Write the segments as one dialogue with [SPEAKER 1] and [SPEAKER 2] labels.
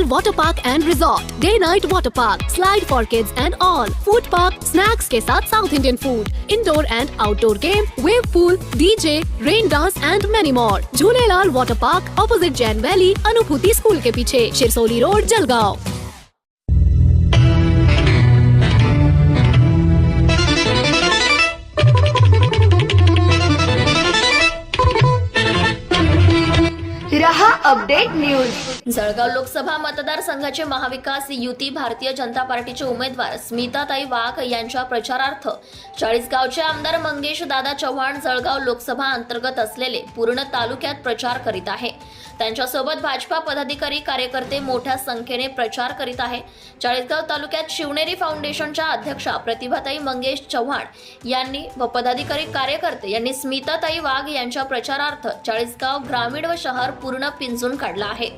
[SPEAKER 1] Bhopal Water Park and Resort, Day Night Water Park, Slide for Kids and All, Food Park, snacks के साथ south Indian food indoor and outdoor game wave pool DJ rain dance and many more Jhulelal water park opposite Jain valley Anubhuti school के पीछे Shirsoli road Jalgaon
[SPEAKER 2] रहा update news
[SPEAKER 3] Jalgaon Lok Sabha मतदारसंघाचे महाविकास युती भारतीय जनता पार्टीचे उमेदवार स्मिताताई वाघ यांच्या प्रचारार्थ चाळीसगावचे आमदार मंगेश दादा चव्हाण जळगाव लोकसभा अंतर्गत असलेले पूर्ण तालुक्यात प्रचार करीत आहे. त्यांच्यासोबत भाजपा पदाधिकारी कार्यकर्ते मोठ्या संख्येने प्रचार करीत आहे. चाळीसगाव तालुक्यात शिवनेरी फाउंडेशनच्या अध्यक्षा प्रतिभाताई मंगेश चव्हाण यांनी व पदाधिकारी कार्यकर्ते यांनी स्मिताताई वाघ यांच्या प्रचारार्थ चाळीसगाव ग्रामीण व शहर पूर्ण पिंजून काढला आहे.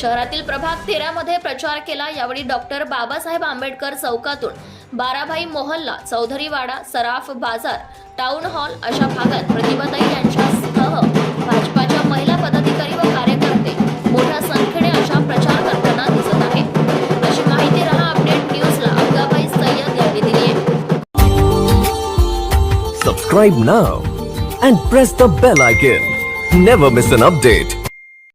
[SPEAKER 3] शहरातील प्रभाग तेरामध्ये प्रचार केला. यावेळी डॉक्टर बाबासाहेब आंबेडकर चौकातून बाराभाई मोहल्ला चौधरीवाडा सराफ बाजार टाउन हॉल अशा भागात प्रतिभाताई यांच्यासह भाजपाच्या महिला पदाधिकारी व कार्यकर्ते मोठ्या संख्येने अशा प्रचार करताना दिसत आहेत. अशी माहिती रहा अपडेट न्यूजला. अंगाबाई सय्यद यांनी दिली आहे.
[SPEAKER 4] Subscribe now and press the bell icon never miss an update